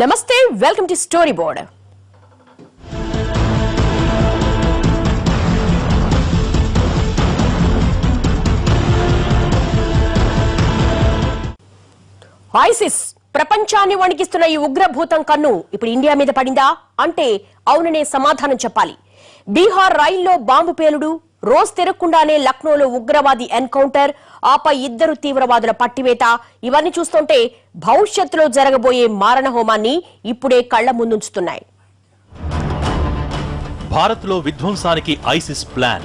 నమస్తే welcome to story board. ISIS ప్రపంచాన్ని వణికిస్తున్న ఈ ఉగ్రభూతం కన్ను ఇప్పుడు ఇండియా మీద పడిందా? అంటే అవుననే సమాధానం చెప్పాలి. బీహార్ రైల్లో బాంబు పేలుడు రోజ్ తిరగకుండానే లక్నోలో ఉగ్రవాది ఎన్కౌంటర్ ఆపై ఇద్దరు తీవ్రవాదుల పట్టివేత. ఇవన్నీ చూస్తుంటే భవిష్యత్తులో జరగబోయే మారణ హోమాన్ని ఇప్పుడే కళ్ళ ముందుంచుతున్నాయి. భారత్లో విధ్వంసానికి ఐసిస్ ప్లాన్.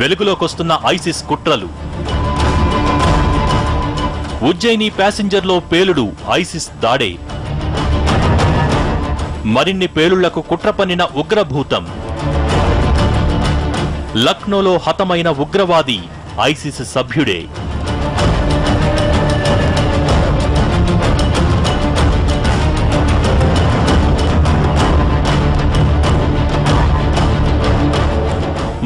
వెలుగులోకొస్తున్న ఐసిస్ కుట్రలు. ఉజ్జయిని ప్యాసింజర్లో పేలుడు ఐసిస్ దాడే. మరిన్ని పేలుళ్ళకు కుట్ర పన్నిన ఉగ్రభూతం. లక్నోలో హతమైన ఉగ్రవాది ఐసిస్ సభ్యుడే.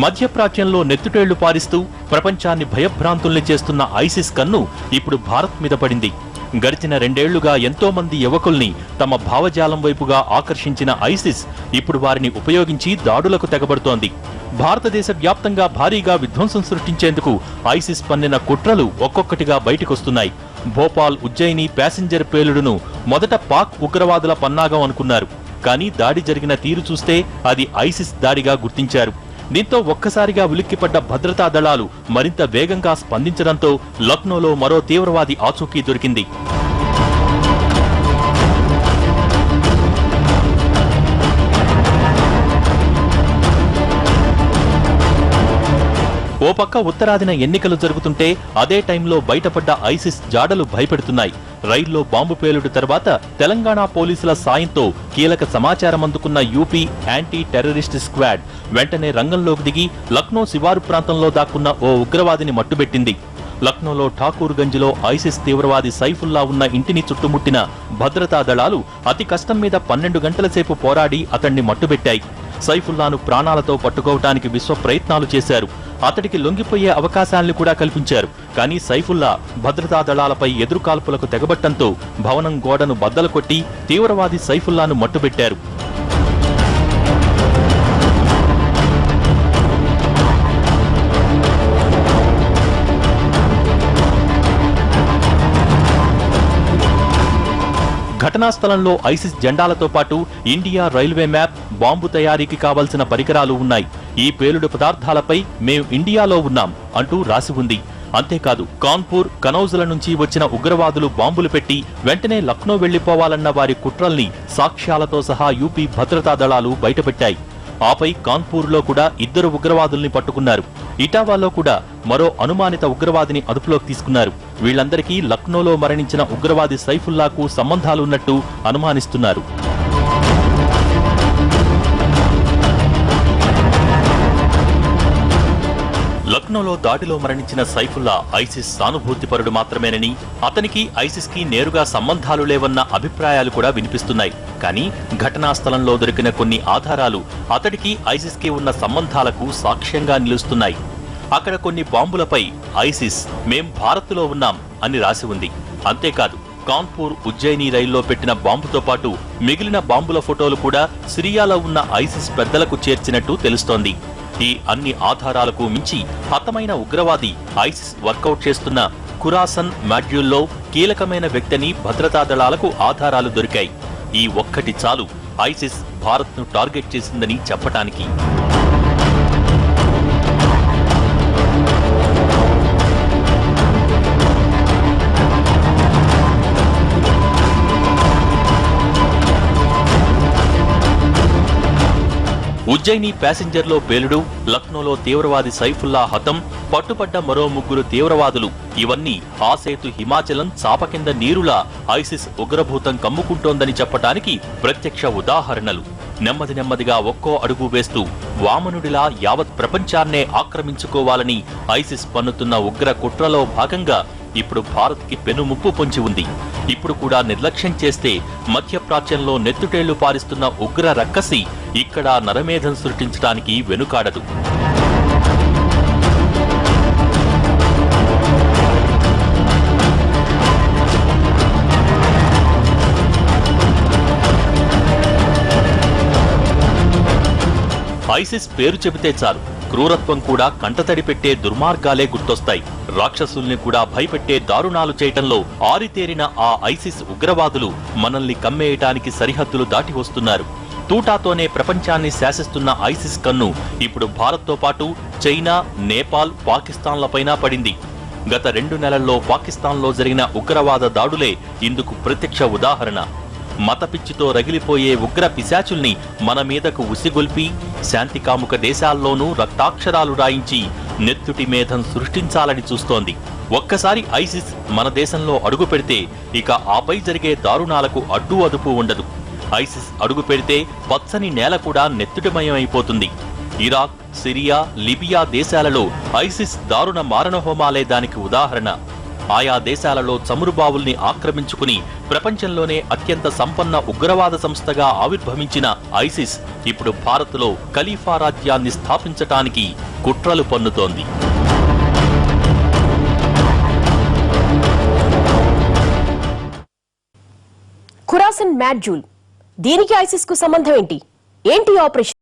మధ్యప్రాచ్యంలో నెత్తుటేళ్ళు పారిస్తూ ప్రపంచాన్ని భయభ్రాంతుల్ని చేస్తున్న ఐసిస్ కన్ను ఇప్పుడు భారత్ మీద పడింది. గడిచిన రెండేళ్ళుగా ఎంతో మంది యువకుల్ని తమ భావజాలం వైపుగా ఆకర్షించిన ఐసిస్ ఇప్పుడు వారిని ఉపయోగించి దాడులకు తెగబడుతోంది. భారతదేశ వ్యాప్తంగా భారీగా విధ్వంసం సృష్టించేందుకు ఐసిస్ పన్నిన కుట్రలు ఒక్కొక్కటిగా బయటకొస్తున్నాయి. భోపాల్ ఉజ్జయిని ప్యాసింజర్ పేలుడును మొదట పాక్ ఉగ్రవాదుల పన్నాగం అనుకున్నారు. కానీ దాడి జరిగిన తీరు చూస్తే అది ఐసిస్ దాడిగా గుర్తించారు. దీంతో ఒక్కసారిగా ఉలిక్కిపడ్డ భద్రతా దళాలు మరింత వేగంగా స్పందించడంతో లక్నోలో మరో తీవ్రవాది ఆచూకీ దొరికింది. ఓ పక్క ఉత్తరాదిన ఎన్నికలు జరుగుతుంటే అదే టైంలో బయటపడ్డ ఐసిస్ జాడలు భయపెడుతున్నాయి. రైల్లో బాంబు పేలుడు తర్వాత తెలంగాణ పోలీసుల సాయంతో కీలక సమాచారం అందుకున్న యూపీ యాంటీ టెర్రరిస్ట్ స్క్వాడ్ వెంటనే రంగంలోకి దిగి లక్నో శివారు ప్రాంతంలో దాక్కున్న ఓ ఉగ్రవాదిని మట్టుబెట్టింది. లక్నోలో ఠాకూర్గంజ్లో ఐసిస్ తీవ్రవాది సైఫుల్లా ఉన్న ఇంటిని చుట్టుముట్టిన భద్రతా దళాలు అతి కష్టం మీద పన్నెండు గంటల సేపు పోరాడి అతన్ని మట్టుబెట్టాయి. సైఫుల్లాను ప్రాణాలతో పట్టుకోవటానికి విశ్వ ప్రయత్నాలు చేశారు. అతడికి లొంగిపోయే అవకాశాలను కూడా కల్పించారు. కానీ సైఫుల్లా భద్రతా దళాలపై ఎదురుకాల్పులకు తెగబట్టంతో భవనం గోడను బద్దలు కొట్టి తీవ్రవాది సైఫుల్లాను మట్టుబెట్టారు. ఘటనా స్థలంలో ఐసిస్ జెండాలతో పాటు ఇండియా రైల్వే మ్యాప్ బాంబు తయారీకి కావలసిన పరికరాలు ఉన్నాయి. ఈ పేలుడు పదార్థాలపై మేము ఇండియాలో ఉన్నాం అంటూ రాసి ఉంది. అంతేకాదు కాన్పూర్ కనౌజుల నుంచి వచ్చిన ఉగ్రవాదులు బాంబులు పెట్టి వెంటనే లక్నో వెళ్ళిపోవాలన్న వారి కుట్రల్ని సాక్ష్యాలతో సహా యూపీ భద్రతా దళాలు బయటపెట్టాయి. ఆపై కాన్పూర్లో కూడా ఇద్దరు ఉగ్రవాదుల్ని పట్టుకున్నారు. ఇటావాలో కూడా మరో అనుమానిత ఉగ్రవాదిని అదుపులోకి తీసుకున్నారు. వీళ్ళందరికీ లక్నోలో మరణించిన ఉగ్రవాది సైఫుల్లాకు సంబంధాలున్నట్టు అనుమానిస్తున్నారు. లక్నోలో దాడిలో మరణించిన సైఫుల్లా ఐసిస్ సానుభూతిపరుడు మాత్రమేనని అతనికి ఐసిస్కి నేరుగా సంబంధాలు లేవన్న అభిప్రాయాలు కూడా వినిపిస్తున్నాయి. కానీ ఘటనా స్థలంలో దొరికిన కొన్ని ఆధారాలు అతడికి ఐసిస్కి ఉన్న సంబంధాలకు సాక్ష్యంగా నిలుస్తున్నాయి. అక్కడ కొన్ని బాంబులపై ఐసిస్ మేం భారత్లో ఉన్నాం అని రాసి ఉంది. అంతేకాదు కాన్పూర్ ఉజ్జయిని రైల్లో పెట్టిన బాంబుతో పాటు మిగిలిన బాంబుల ఫోటోలు కూడా సిరియాలో ఉన్న ఐసిస్ పెద్దలకు చేర్చినట్టు తెలుస్తోంది. ఈ అన్ని ఆధారాలకు మించి హతమైన ఉగ్రవాది ఐసిస్ వర్కౌట్ చేస్తున్న ఖురాసన్ మాడ్యూల్లో కీలకమైన వ్యక్తిని భద్రతా దళాలకు ఆధారాలు దొరికాయి. ఈ ఒక్కటి చాలు ఐసిస్ భారత్ను టార్గెట్ చేసిందని చెప్పటానికి. ఉజ్జయిని ప్యాసింజర్లో పేలుడు లక్నోలో తీవ్రవాది సైఫుల్లా హతం పట్టుపడ్డ మరో ముగ్గురు తీవ్రవాదులు. ఇవన్నీ ఆ సేతు హిమాచలం చాప కింద నీరులా ఐసిస్ ఉగ్రభూతం కమ్ముకుంటోందని చెప్పటానికి ప్రత్యక్ష ఉదాహరణలు. నెమ్మది నెమ్మదిగా ఒక్కో అడుగు వేస్తూ వామనుడిలా యావత్ ప్రపంచాన్నే ఆక్రమించుకోవాలని ఐసిస్ పన్నుతున్న ఉగ్ర కుట్రలో భాగంగా ఇప్పుడు భారత్కి పెనుముప్పు పొంచి ఉంది. ఇప్పుడు కూడా నిర్లక్ష్యం చేస్తే మధ్యప్రాచ్యంలో నెత్తుటేళ్ళు పారిస్తున్న ఉగ్ర రక్కసి ఇక్కడ నరమేధం సృష్టించడానికి వెనుకాడదు. ఐసిస్ పేరు చెబితే చాలు. క్రూరత్వం కూడా కంటతడి పెట్టే దుర్మార్గాలే గుర్తొస్తాయి. రాక్షసుల్ని కూడా భయపెట్టే దారుణాలు చేయటంలో ఆరితేరిన ఆ ఐసిస్ ఉగ్రవాదులు మనల్ని కమ్మేయటానికి సరిహద్దులు దాటి వస్తున్నారు. తూటాతోనే ప్రపంచాన్ని శాసిస్తున్న ఐసిస్ కన్ను ఇప్పుడు భారత్తో పాటు చైనా నేపాల్ పాకిస్తాన్లపైన పడింది. గత రెండు నెలల్లో పాకిస్తాన్లో జరిగిన ఉగ్రవాద దాడులే ఇందుకు ప్రత్యక్ష ఉదాహరణ. మతపిచ్చితో రగిలిపోయే ఉగ్ర పిశాచుల్ని మన మీదకు ఉసిగొల్పి శాంతికాముక దేశాల్లోనూ రక్తాక్షరాలు రాయించి నెత్తుటి మేధం సృష్టించాలని చూస్తోంది. ఒక్కసారి ఐసిస్ మన దేశంలో అడుగు పెడితే ఇక ఆపై జరిగే దారుణాలకు అడ్డు అదుపు ఉండదు. ఐసిస్ అడుగు పెడితే పచ్చని నేల కూడా నెత్తుటమయమైపోతుంది. అయిపోతుంది ఇరాక్ సిరియా లిబియా దేశాలలో ఐసిస్ దారుణ మారణహోమాలే దానికి ఉదాహరణ. ఆయా దేశాలలో చమురు బావుల్ని ఆక్రమించుకుని ప్రపంచంలోనే అత్యంత సంపన్న ఉగ్రవాద సంస్థగా ఆవిర్భవించిన ఐసిస్ ఇప్పుడు భారత్లో ఖలీఫా రాజ్యాన్ని స్థాపించటానికి కుట్రలు పన్నుతోంది. ఖురాసన్ మ్యాడ్జూల్ దీనికి ఐసిస్కు సంబంధం ఏంటి? ఏంటి ఈ ఆపరేషన్?